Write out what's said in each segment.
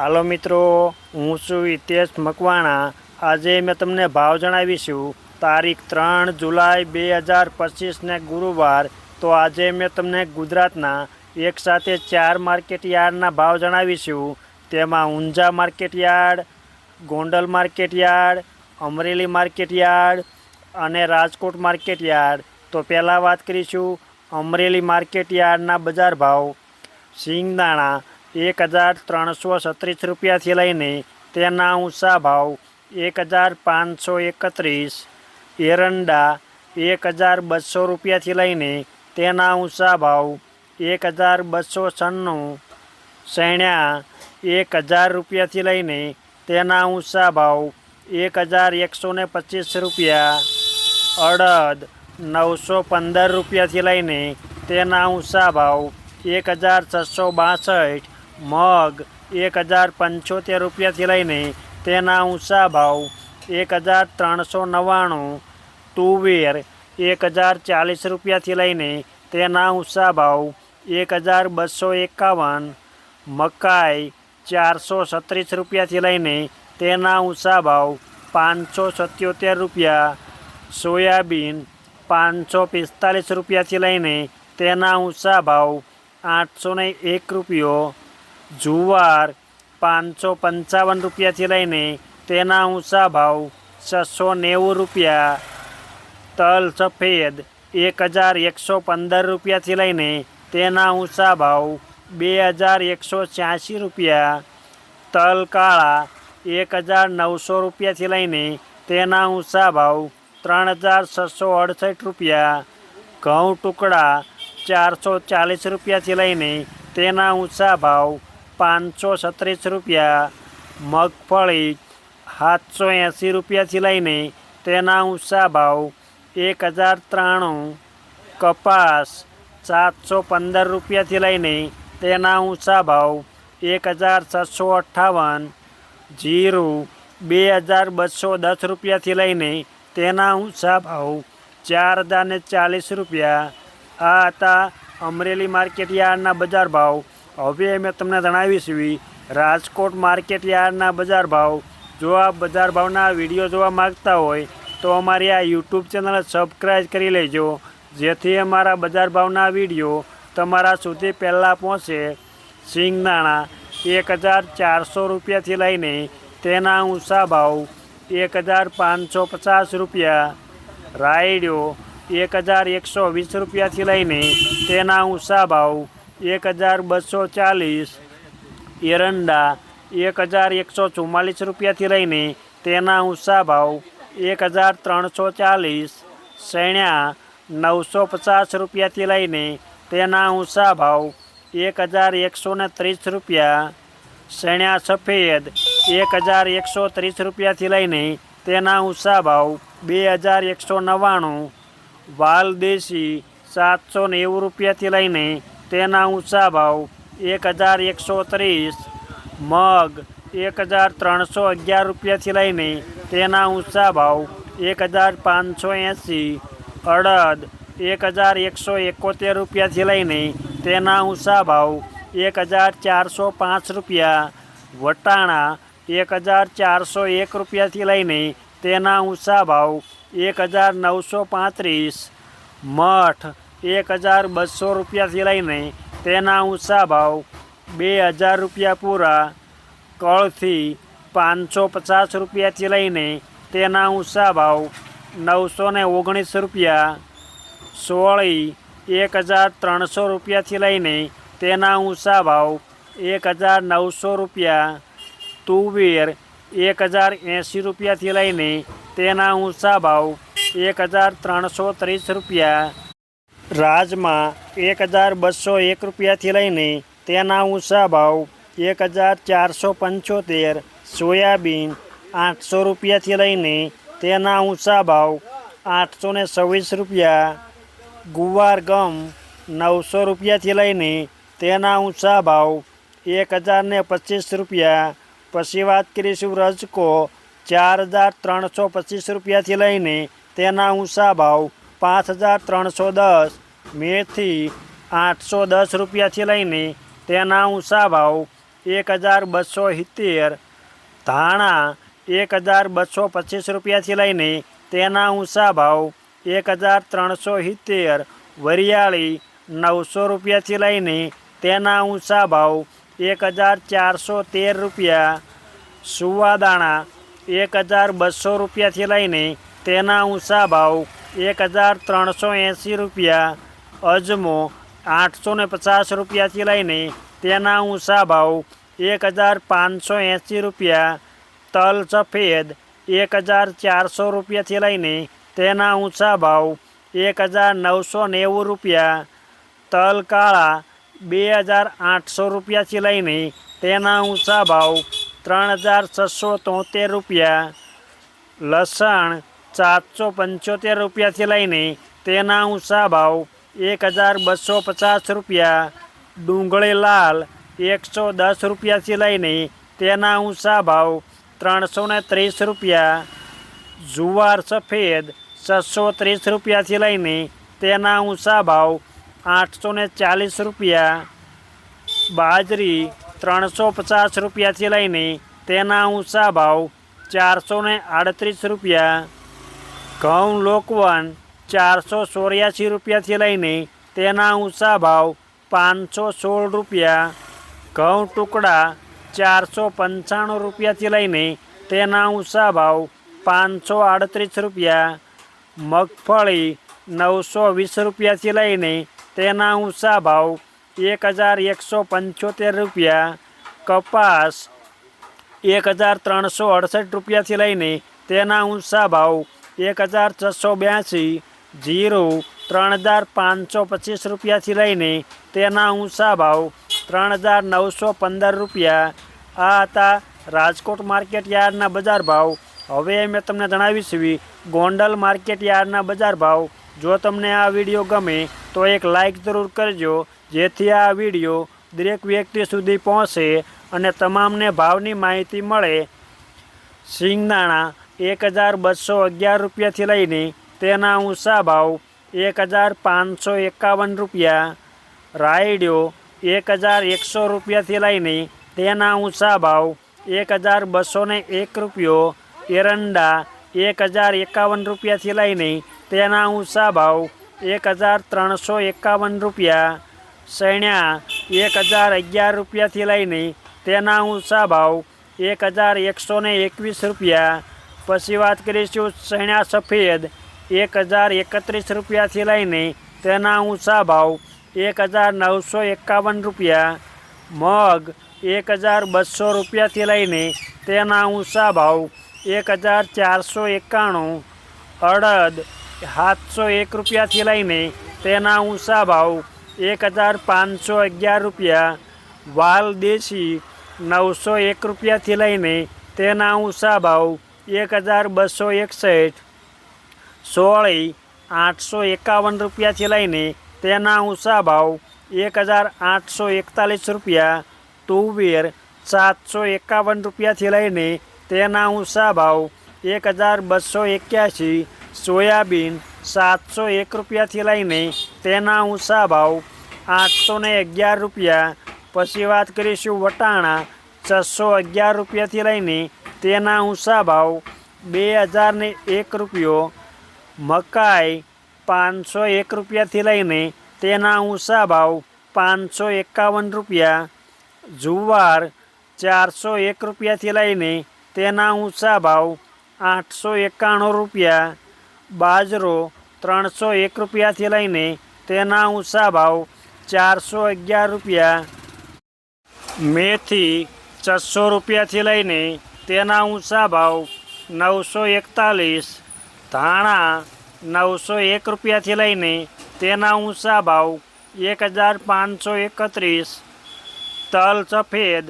હાલો મિત્રો, હું છું હિતેશ મકવાણા. આજે મેં તમને ભાવ જણાવીશું તારીખ ત્રણ જુલાઈ બે હજાર પચીસને ગુરુવાર. તો આજે મેં તમને ગુજરાતના એક સાથે ચાર માર્કેટ યાર્ડના ભાવ જણાવીશું તેમાં Unjha market yard, Gondal market yard, Amreli market yard અને રાજકોટ માર્કેટ યાર્ડ. તો પહેલાં વાત કરીશું અમરેલી માર્કેટ યાર્ડના બજાર ભાવ. સિંગદાણા એક હજાર ત્રણસો છત્રીસ રૂપિયાથી લઈને તેના ઊંચા ભાવ એક હજાર પાંચસો એકત્રીસ, એરંડા એક હજાર બસો રૂપિયાથી લઈને તેના ઊંચા ભાવ એક હજાર બસો છન્નું સૈણ્યા એક હજાર રૂપિયાથી લઈને તેના ઊંચા ભાવ એક હજાર એકસો ને પચીસ રૂપિયા, અડદ નવસો પંદર રૂપિયાથી લઈને તેના ઊંચા ભાવ એક હજાર છસો બાસઠ મગ એક હજાર પંચોતેર રૂપિયાથી લઈને તેના ઊંચા ભાવ એક હજાર ત્રણસો નવ્વાણું, તુવેર એક હજાર ચાલીસ રૂપિયાથી લઈને તેના ઊંચા ભાવ એક હજાર બસો એકાવન, મકાઈ ચારસો છત્રીસ રૂપિયાથી લઈને તેના ઊંચા ભાવ પાંચસો સત્યોતેર રૂપિયા, સોયાબીન પાંચસો પિસ્તાલીસ રૂપિયાથી લઈને તેના ઊંચા ભાવ આઠસો એક રૂપિયો જુવાર પાંચસો પંચાવન રૂપિયાથી લઈને તેના ઊંચા ભાવ છસો નેવું રૂપિયા તલ સફેદ એક હજાર એકસો પંદર રૂપિયાથી લઈને તેના ઊંચા ભાવ બે હજાર એકસો છ્યાસી રૂપિયા તલ કાળા એક હજાર નવસો રૂપિયાથી લઈને તેના ઊંચા ભાવ ત્રણ હજાર છસો અડસઠ રૂપિયા ઘઉં ટુકડા ચારસો ચાલીસ રૂપિયાથી લઈને તેના ઊંચા ભાવ પાંચસો છત્રીસ રૂપિયા, મગફળી સાતસો એંસી રૂપિયાથી લઈને તેના ઊંચા ભાવ એક હજાર ત્રાણું, કપાસ સાતસો પંદર રૂપિયાથી લઈને તેના ઊંચા ભાવ એક હજાર છસો અઠ્ઠાવન, જીરું બે હજાર બસો દસ રૂપિયાથી લઈને તેના ઊંચા ભાવ ચાર હજારને ચાલીસ રૂપિયા. આ હતા અમરેલી માર્કેટ યાર્ડના બજાર ભાવ હવે મેં તમને જણાવીશું રાજકોટ માર્કેટ યાર્ડના બજાર ભાવ. જો આ બજાર ભાવના વીડિયો જોવા માગતા હોય, તો અમારી આ યુટ્યુબ ચેનલ સબસ્ક્રાઈબ કરી લેજો. જેથી અમારા બજાર ભાવના વીડિયો તમારા સુધી પહેલાં પહોંચે. સિંગદાણા એક હજાર ચારસો રૂપિયાથી લઈને તેના ઊંચા ભાવ એક હજાર પાંચસો પચાસ રૂપિયા. રાયડ્યો એક હજાર એકસો વીસ રૂપિયાથી લઈને તેના ઊંચા ભાવ એક હજાર બસો ચાલીસ, એરંડા, એક હજાર એકસો ચુમ્માલીસ રૂપિયાથી લઈને તેના ઊંચા ભાવ, એક હજાર ત્રણસો ચાલીસ, સૈણ્યા, નવસો પચાસ રૂપિયાથી લઈને તેના ઊંચા ભાવ, એક હજાર એકસો ને ત્રીસ રૂપિયા, સૈણ્યા સફેદ, એક હજાર એકસો ત્રીસ રૂપિયાથી લઈને તેના ઊંચા ભાવ, બે હજાર એકસો નવ્વાણું, વાલ દેશી, સાતસો નેવું રૂપિયાથી લઈને તેના ઊંચા ભાવ એક હજાર એકસો ત્રીસ, મગ એક હજાર ત્રણસો અગિયાર રૂપિયાથી લઈને તેના ઊંચા ભાવ એક હજાર પાંચસો એંસી, અડદ એક હજાર એકસો એકોતેર રૂપિયાથી લઈને તેના ઊંચા ભાવ એક હજાર ચારસો પાંચ રૂપિયા, વટાણા એક હજાર ચારસો એક રૂપિયાથી લઈને તેના ઊંચા ભાવ એક હજાર નવસો પાંત્રીસ, મઠ એક હજાર બસો રૂપિયાથી લઈને તેના ઊંચા ભાવ બે હજાર રૂપિયા પૂરા કળથી પાંચસો પચાસ રૂપિયાથી લઈને તેના ઊંચા ભાવ નવસો ને ઓગણીસ રૂપિયા સોળી એક હજાર ત્રણસો રૂપિયાથી લઈને તેના ઊંચા ભાવ એક હજાર નવસો રૂપિયા તુવેર એક હજાર એંસી રૂપિયાથી લઈને તેના ઊંચા ભાવ એક હજાર ત્રણસો ત્રીસ રૂપિયા રાજમાં એક હજાર બસો એક રૂપિયાથી લઈને તેના ઊંચા ભાવ એક હજાર ચારસો પંચોતેર, સોયાબીન આઠસો રૂપિયાથી લઈને તેના ઊંચા ભાવ આઠસો ને છવ્વીસ રૂપિયા, ગુવાર ગમ નવસો રૂપિયાથી લઈને તેના ઊંચા ભાવ એક હજાર ને પચીસ રૂપિયા. પછી વાત કરીશું રજકો ચાર હજાર ત્રણસો પચીસ રૂપિયાથી લઈને તેના ઊંચા ભાવ પાંચ હજાર ત્રણસો દસ. મેથી આઠસો દસ રૂપિયાથી લઈને તેના ઊંચા ભાવ એક હજાર બસો સિત્તેર. ધાણા એક હજાર બસો પચીસ રૂપિયાથી લઈને તેના ઊંચા ભાવ એક હજાર ત્રણસો સિત્તેર. વરિયાળી નવસો રૂપિયાથી લઈને તેના ઊંચા ભાવ એક હજાર ચારસો તેર રૂપિયા. સુવાદાણા એક હજાર બસો રૂપિયાથી લઈને તેના ઊંચા ભાવ એક હજાર ત્રણસો એંસી રૂપિયા, અજમો આઠસો ને પચાસ રૂપિયાથી લઈને તેના ઊંચા ભાવ એક હજાર પાંચસો એંસી રૂપિયા, તલ સફેદ એક હજાર ચારસો રૂપિયાથી લઈને તેના ઊંચા ભાવ એક હજાર નવસો નેવું રૂપિયા, તલ કાળા બે હજાર આઠસો રૂપિયાથી લઈને તેના ઊંચા ભાવ ત્રણ હજાર છસો તોતેર રૂપિયા, લસણ સાતસો પંચોતેર રૂપિયાથી લઈને તેના ઊંચા ભાવ એક હજાર બસો પચાસ રૂપિયા ડુંગળી લાલ એકસો દસ રૂપિયાથી લઈને તેના ઊંચા ભાવ ત્રણસો ને ત્રીસ રૂપિયા જુવાર સફેદ છસો ત્રીસ રૂપિયાથી લઈને તેના ઊંચા ભાવ આઠસો ને ચાલીસ રૂપિયા બાજરી ત્રણસો પચાસ રૂપિયાથી લઈને તેના ઊંચા ભાવ ચારસો ને આડત્રીસ રૂપિયા ઘઉં લોકવન ચારસો ચોર્યાસી રૂપિયાથી લઈને તેના ઊંચા ભાવ પાંચસો સોળ રૂપિયા, ઘઉં ટુકડા ચારસો પંચાણું રૂપિયાથી લઈને તેના ઊંચા ભાવ પાંચસો આડત્રીસ રૂપિયા, મગફળી નવસો વીસ રૂપિયાથી લઈને તેના ઊંચા ભાવ એક હજાર એકસો પંચોતેર રૂપિયા, કપાસ એક હજાર ત્રણસો અડસઠ રૂપિયાથી લઈને તેના ઊંચા ભાવ એક હજાર છસો બ્યાસી જીરું ત્રણ હજાર પાંચસો પચીસ રૂપિયાથી લઈને તેના ઊંચા ભાવ ત્રણ હજાર નવસો પંદર રૂપિયા. આ હતા રાજકોટ માર્કેટ યાર્ડના બજાર ભાવ. હવે મેં તમને જણાવીશું ગોંડલ માર્કેટ યાર્ડના બજાર ભાવ. જો તમને આ વીડિયો ગમે, તો એક લાઈક જરૂર કરજો, જેથી આ વીડિયો દરેક વ્યક્તિ સુધી પહોંચે અને તમામને ભાવની માહિતી મળે. સિંગદાણા એક હજાર બસો અગિયાર રૂપિયાથી લઈને તેના ઊંચા ભાવ એક હજાર પાંચસો એકાવન રૂપિયા. રાયડિયો એક હજાર એકસો રૂપિયાથી લઈને તેના ઊંચા ભાવ એક હજાર બસો એક રૂપિયો. એરંડા એક હજાર એકાવન રૂપિયાથી લઈને તેના ઊંચા ભાવ એક હજાર ત્રણસો એકાવન રૂપિયા. સૈણ્યા એક હજાર અગિયાર રૂપિયાથી લઈને તેના ઊંચા ભાવ એક હજાર એકસો એકવીસ રૂપિયા. પછી વાત કરીશું સૈણા સફેદ? એક હજાર એકત્રીસ રૂપિયાથી લઈને તેના ઊંચા ભાવ એક હજાર નવસો એકાવન રૂપિયા. મગ એક હજાર બસો રૂપિયાથી લઈને તેના ઊંચા ભાવ એક હજાર ચારસો એકાણું. અડદ સાતસો એક રૂપિયાથી લઈને તેના ઊંચા ભાવ એક હજાર પાંચસો અગિયાર રૂપિયા. વાલ દેશી નવસો એક રૂપિયાથી લઈને તેના ઊંચા ભાવ એક હજાર બસો એકસઠ, સોળી આઠસો એકાવન રૂપિયાથી લઈને તેના ઊંચા ભાવ એક હજાર આઠસો એકતાલીસ રૂપિયા, તુવેર સાતસો એકાવન રૂપિયાથી લઈને તેના ઊંચા ભાવ એક હજાર બસો એક્યાસી, સોયાબીન સાતસો એક રૂપિયાથી લઈને તેના ઊંચા ભાવ આઠસો ને અગિયાર રૂપિયા. પછી વાત કરીશું વટાણા, છસો અગિયાર રૂપિયાથી લઈને તેના ઊંચા ભાવ બે હજારને એક રૂપિયો, મકાઈ પાંચસો એક રૂપિયાથી લઈને તેના ઊંચા ભાવ પાંચસો એકાવન રૂપિયા, જુવાર ચારસો એક રૂપિયાથી લઈને તેના ઊંચા ભાવ આઠસો એકાણું રૂપિયા, બાજરો ત્રણસો એક રૂપિયાથી લઈને તેના ઊંચા ભાવ ચારસો અગિયાર રૂપિયા, મેથી છસો રૂપિયાથી લઈને તેના ઊંચા ભાવ નવસો એકતાલીસ, ધાણા નવસો એક રૂપિયાથી લઈને તેના ઊંચા ભાવ એક હજાર પાંચસો એકત્રીસ, તલ સફેદ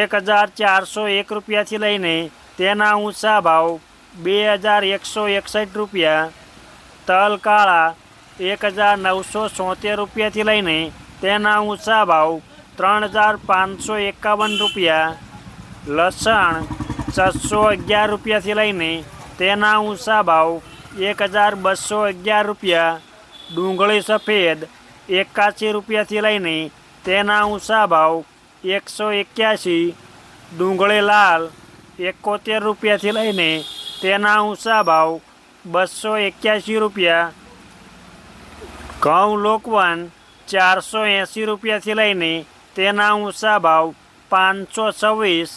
એક હજાર ચારસો એક રૂપિયાથી લઈને તેના ઊંચા ભાવ બે હજાર એકસો એકસઠ રૂપિયા, તલ કાળા એક હજાર નવસો સોતેર રૂપિયાથી લઈને તેના ઊંચા ભાવ ત્રણ હજાર પાંચસો એકાવન રૂપિયા, લસણ છસો અગિયાર રૂપિયાથી લઈને તેના ઊંચા ભાવ એક હજાર બસો અગિયાર રૂપિયા ડુંગળી સફેદ એકાસી રૂપિયાથી લઈને તેના ઊંચા ભાવ એકસો એક્યાસી ડુંગળી લાલ એકોતેર રૂપિયાથી લઈને તેના ઊંચા ભાવ બસો એક્યાસી રૂપિયા ઘઉં લોકવન ચારસો એંસી રૂપિયાથી લઈને તેના ઊંચા ભાવ પાંચસો છવ્વીસ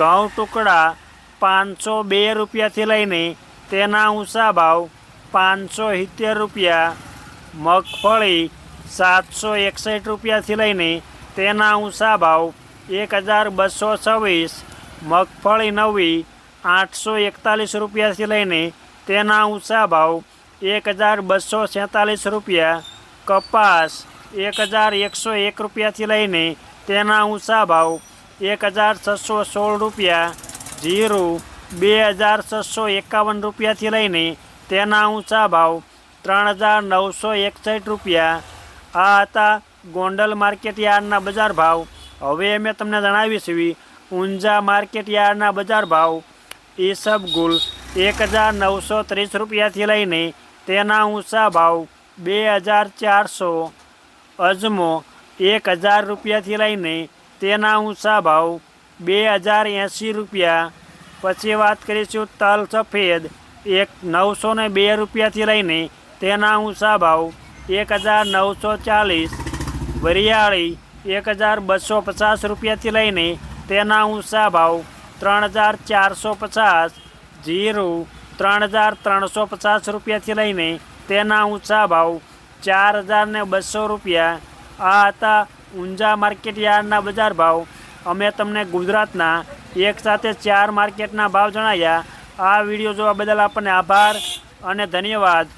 ઘઉં ટુકડા પાંચસો બે રૂપિયાથી લઈને તેના ઊંચા ભાવ પાંચસો સિત્તેર રૂપિયા, મગફળી સાતસો એકસઠ રૂપિયાથી લઈને તેના ઊંચા ભાવ એક હજાર બસો છવ્વીસ, મગફળી નવી આઠસો એકતાલીસ રૂપિયાથી લઈને તેના ઊંચા ભાવ એક હજાર બસો સેતાલીસ રૂપિયા, કપાસ એક હજાર એકસો એક રૂપિયાથી લઈને તેના ઊંચા ભાવ એક હજાર છસો સોળ રૂપિયા, જીરું બે હજાર છસો એકાવન રૂપિયાથી લઈને તેના ઊંચા ભાવ ત્રણ હજાર નવસો એકસઠ રૂપિયા. આ હતા ગોંડલ માર્કેટ યાર્ડના બજાર ભાવ. હવે મેં તમને જણાવીશું ઊંઝા માર્કેટ યાર્ડના બજાર ભાવ. ઈસબગુલ એક હજાર નવસો ત્રીસ રૂપિયાથી લઈને તેના ઊંચા ભાવ બે હજાર ચારસો. અજમો એક હજાર રૂપિયાથી લઈને તેના ઊંચા ભાવ બે હજાર એંસી રૂપિયા. પછી વાત કરીશું તલ સફેદ. એક નવસો ને બે રૂપિયાથી લઈને તેના ઊંચા ભાવ એક હજાર નવસો ચાલીસ. વરિયાળી એક હજાર બસો પચાસ રૂપિયાથી લઈને તેના ઊંચા ભાવ ત્રણ હજાર ચારસો પચાસ. જીરું ત્રણ હજાર ત્રણસો પચાસ રૂપિયાથી લઈને તેના ઊંચા ભાવ ચાર હજાર બસો રૂપિયા. આ હતા ઊંઝા માર્કેટ યાર્ડના બજાર ભાવ. અમે તમને ગુજરાતના એક સાથે ચાર માર્કેટના ભાવ જણાવ્યા આ વીડિયો જોવા બદલ આપણને આભાર અને ધન્યવાદ.